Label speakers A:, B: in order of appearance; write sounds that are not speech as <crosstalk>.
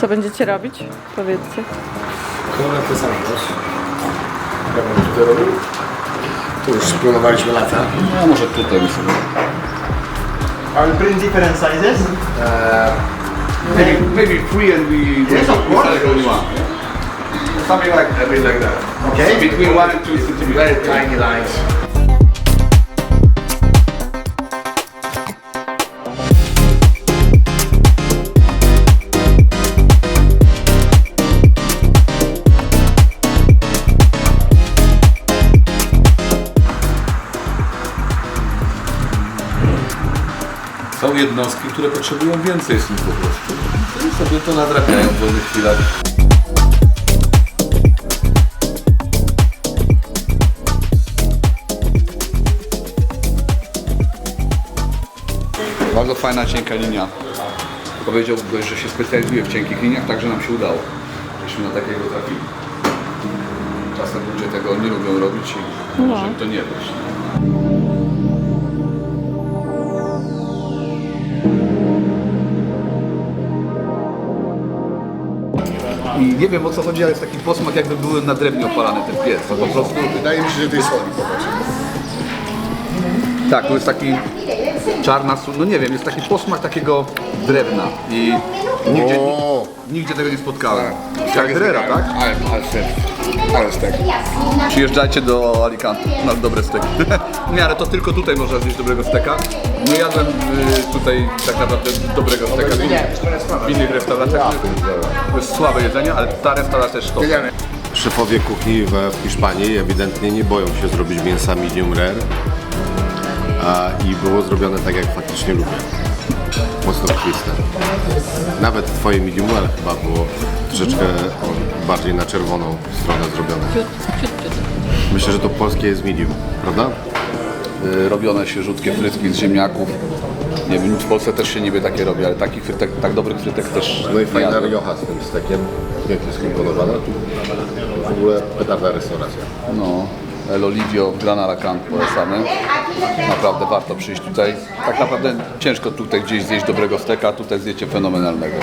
A: Co będziecie robić? Powiedzcie.
B: Kolejne te same też. Ja będę tutaj robił. Tu już planowaliśmy lata.
C: No może tutaj bym sobie.
D: I'll bring different sizes.
C: Maybe, maybe three and we,
D: Yes, of course.
C: select only one. Something like a bit like that.
D: Okay.
C: Between one and two centimeters.
B: Very tiny lines.
C: Są jednostki, które potrzebują więcej słów po prostu. I sobie to nadrabiają w wolnych chwilach. Bardzo fajna, cienka linia. Powiedział gość, że się specjalizuje w cienkich liniach, także nam się udało. Żeśmy na takiego trafili. Czasem ludzie tego nie lubią robić i może im to nie wyjść. I nie wiem o co chodzi, ale jest taki posmak jakby były na drewnie opalane ten piec. To po prostu...
B: Wydaje mi się, że to jest soli.
C: Tak, to jest taki czarna sól, no nie wiem, jest taki posmak takiego drewna i nigdzie, nigdzie tego nie spotkałem. Carrera, tak?
B: Ale, ale stek. Ale stek.
C: Przyjeżdżajcie do Alicante na dobre steki. <laughs> Nie, ale to tylko tutaj można zjeść dobrego steka. Nie jadłem y, tutaj tak naprawdę dobrego steka w innych, w innych restauracjach. To jest słabe jedzenie, ale ta restauracja jest.
B: Jedziemy.
E: Szefowie kuchni w Hiszpanii ewidentnie nie boją się zrobić mięsa medium rare a, i było zrobione tak jak faktycznie lubię. Mocno krwiste. Nawet twoje medium well chyba było troszeczkę bardziej na czerwoną stronę zrobione. Myślę, że to polskie jest medium, prawda?
C: Y, Robione świeżutkie frytki z ziemniaków. Nie wiem, w Polsce też się niby takie robi, ale takich frytek, tak dobrych frytek też
E: No i
C: nie
E: fajna
C: jadłem.
E: riocha z tym stekiem, pięknie skomponowana. W ogóle petarda restauracja.
C: No, El Olivio Gran Arakan polecamy. Naprawdę warto przyjść tutaj. Tak naprawdę ciężko tutaj gdzieś zjeść dobrego steka, tutaj zjecie fenomenalnego.